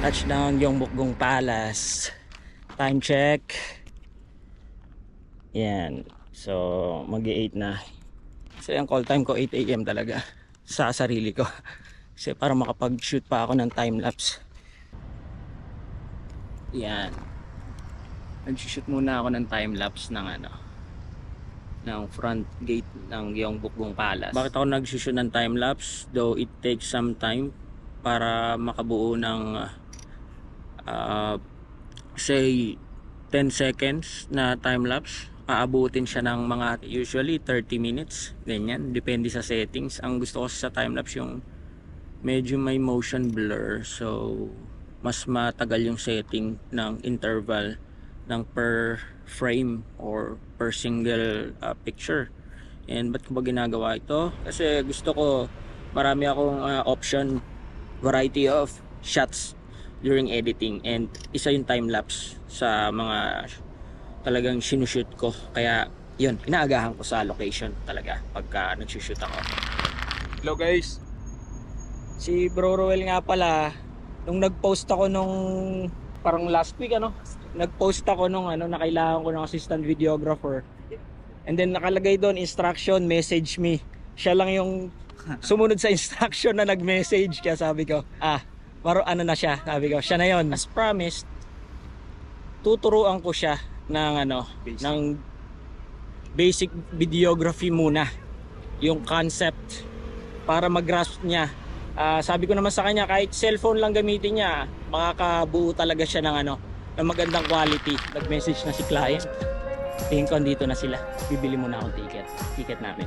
ng Yongbukgung Palace. Time check. Yan. So, mag 8 na. So, yung call time ko 8 a.m. talaga sa sarili ko. Kasi para makapag-shoot pa ako ng time-lapse. Yan. Nag-shoot muna ako ng time-lapse ng ano, ng front gate ng Gyeongbokgung Palace. Bakit ako nag-shoot ng time-lapse? Though it takes some time para makabuo ng uh, say 10 seconds na time-lapse. Aabutin siya ng mga usually 30 minutes. Ganyan. Depende sa settings. Ang gusto ko sa time-lapse yung medyo may motion blur. So, mas matagal yung setting ng interval ng per frame or per single uh, picture. And ba't ko ba ginagawa ito? Kasi gusto ko marami akong uh, option variety of shots during editing and isa yung time lapse sa mga talagang sinushoot ko. Kaya yun, inaagahan ko sa location talaga pagka nagsushoot ako. Hello guys. Si Bro Roel nga pala, nung nag-post ako nung parang last week ano, nag-post ako nung ano na kailangan ko ng assistant videographer. And then nakalagay doon instruction, message me. Siya lang yung sumunod sa instruction na nag-message kaya sabi ko, ah, maro ano na siya, sabi ko, siya na yon. As promised, tuturuan ko siya ng ano, Basic. ng basic videography muna. Yung concept para mag-grasp niya Ah, sabi ko naman sa kanya kahit cellphone lang gamitin niya makakabuo talaga siya ng ano ng magandang quality nag-message na si client tingin ko andito na sila bibili muna akong ticket ticket namin